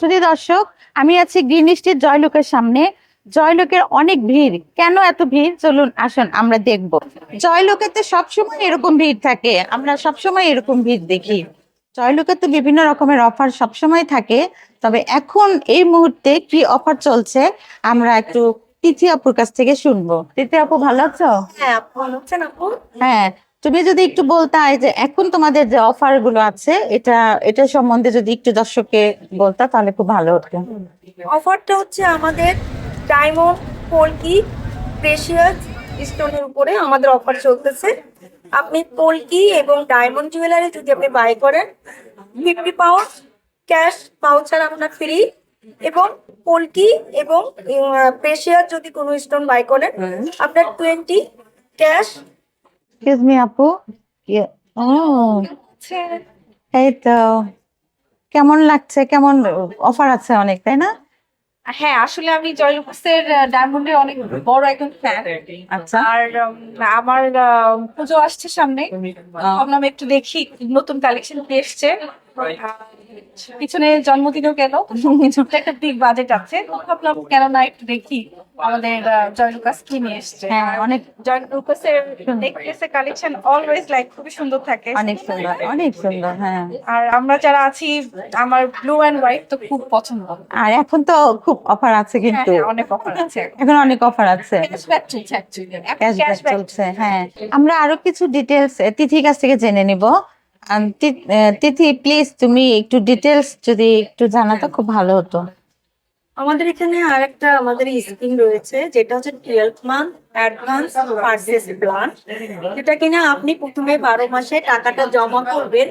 শুধু দর্শক আমি আছি গ্রিন স্ট্রিট জয়লোকের সামনে। জয়লোকের অনেক ভিড়। কেন এত ভিড়? চলুন আসুন আমরা দেখব। জয়লোকেতে সবসময় এরকম ভিড় থাকে। আমরা সবসময় এরকম ভিড় দেখি। জয়লোকে তো বিভিন্ন রকমের অফার সবসময় থাকে। তবে এখন এই মুহূর্তে কি অফার চলছে আমরা একটু তিথি আপুর কাছ থেকে শুনব। তিথি আপু ভালো আছো? হ্যাঁ আপু ভালো আছেন আপু? হ্যাঁ তুমি যদি একটু বলতা যে এখন তোমাদের যে অফারগুলো আছে, এটা এটা সম্বন্ধে যদি একটু দর্শককে বলতা, তাহলে খুব ভালো হতো। অফারটা হচ্ছে আমাদের ডায়মন্ড পোলকি প্রেশিয়াস স্টোনের উপরে আমাদের অফার চলতেছে। আপনি পোলকি এবং ডায়মন্ড জুয়েলারি যদি আপনি বাই করেন ফিফটি পাউন্ড ক্যাশ ভাউচার আপনার ফ্রি এবং পোলকি এবং প্রেশিয়াস যদি কোনো স্টোন বাই করেন, আপনার টোয়েন্টি ক্যাশ এক্সকিউজ মি আপু? ইয়ে- ও। এই তো। কেমন লাগছে? কেমন অফার আছে অনেক তাই না? হ্যাঁ আসলে আমি জয়লুকাসের ডায়মন্ডের অনেক বড় একজন ফ্যান আচ্ছা। আর আমার পুজো আসছে সামনে। ভাবলাম একটু দেখি নতুন কালেকশন এসছে। পিছনে জন্মদিনও গেল ছোট্ট একটা বিগ বাজেট আছে। তো ভাবলাম কেন না একটু দেখি আমাদের জয়লুকাস কি নিয়ে এসছে। হ্যাঁ অনেক জয়লুকাসের নেকলেসে কালেকশন অলওয়েজ লাইক খুবই সুন্দর থাকে। অনেক সুন্দর অনেক সুন্দর হ্যাঁ। আর আমরা যারা আছি আমার ব্লু এন্ড হোয়াইট তো খুব পছন্দ। আর এখন তো খুব অফার আছে হ্যাঁ, কিন্তু। হ্যাঁ, অনেক অফার আছে এখন। অনেক অফার আছে। ক্যাশব্যাক চলছে হ্যাঁ। আমরা আরও কিছু ডিটেলস তিথির কাছ থেকে জেনে নিব। তিথি প্লিজ তুমি একটু ডিটেলস যদি একটু জানাতো খুব ভালো হতো। আমাদের এখানে আরেকটা আমাদের স্কিম রয়েছে যেটা হচ্ছে twelve month advance purchase plan যেটা কিনা আপনি প্রথমে বারো মাসে টাকাটা জমা করবেন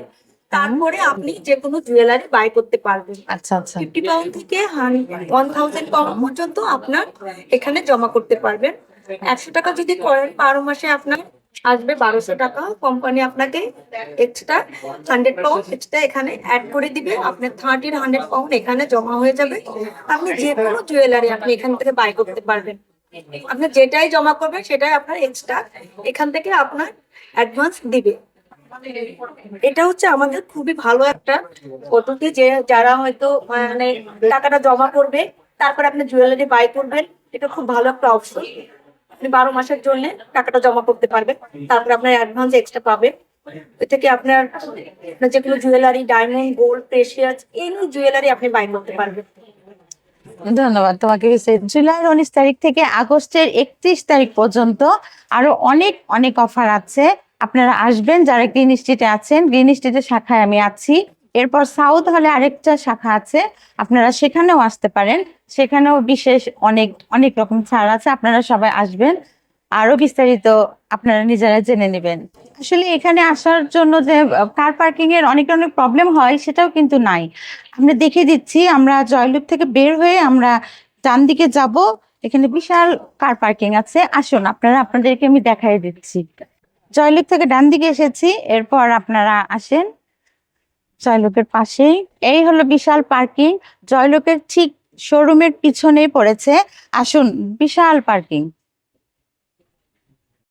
তারপরে আপনি যে কোনো জুয়েলারি বাই করতে পারবেন। আচ্ছা আচ্ছা। ফিফটি পাউন্ড থেকে ওয়ান থাউজেন্ড পাউন্ড পর্যন্ত আপনার এখানে জমা করতে পারবেন। একশো টাকা যদি করেন বারো মাসে আপনার আসবে বারোশো টাকা। কোম্পানি আপনাকে এক্সট্রা হান্ড্রেড পাউন্ড এক্সট্রা এখানে অ্যাড করে দিবে। আপনার থার্টির হান্ড্রেড পাউন্ড এখানে জমা হয়ে যাবে। আপনি যে কোনো জুয়েলারি আপনি এখান থেকে বাই করতে পারবেন। আপনি যেটাই জমা করবেন, সেটাই আপনার এক্সট্রা এখান থেকে আপনার অ্যাডভান্স দিবে। এটা হচ্ছে আমাদের খুবই ভালো একটা পদ্ধতি যে যারা হয়তো মানে টাকাটা জমা করবে, তারপর আপনি জুয়েলারি বাই করবেন, এটা খুব ভালো একটা অপশন আপনি বারো মাসের জন্য টাকাটা জমা করতে পারবেন। তারপরে আপনার অ্যাডভান্স এক্সট্রা পাবেন। থেকে আপনার আপনার যে কোনো jewellery diamond gold precious any jewellery আপনি বাই করতে পারবেন। ধন্যবাদ তোমাকে জুলাই উনিশ তারিখ থেকে আগস্টের একত্রিশ তারিখ পর্যন্ত আরও অনেক অনেক অফার আছে। আপনারা আসবেন, যারা গ্রিন স্ট্রিটে আছেন গ্রিন স্ট্রিটের শাখায় আমি আছি। এরপর সাউথ হলে আরেকটা শাখা আছে, আপনারা সেখানেও আসতে পারেন। সেখানেও বিশেষ অনেক অনেক রকম ছাড় আছে, আপনারা সবাই আসবেন। আরও বিস্তারিত আপনারা নিজেরা জেনে নেবেন। আসলে এখানে আসার জন্য যে কার পার্কিং এর অনেক অনেক প্রবলেম হয়, সেটাও কিন্তু নাই। আমরা দেখে দিচ্ছি, আমরা জয়লুপ থেকে বের হয়ে আমরা ডান দিকে যাব। এখানে বিশাল কার পার্কিং আছে। আসুন, আপনারা আপনাদেরকে আমি দেখাই দিচ্ছি। জয়লুপ থেকে ডান দিকে এসেছি, এরপর আপনারা আসেন। জয়লোকের পাশেই। এই হলো বিশাল পার্কিং। জয়লোকের ঠিক শোরুমের পিছনেই পড়েছে। আসুন বিশাল পার্কিং।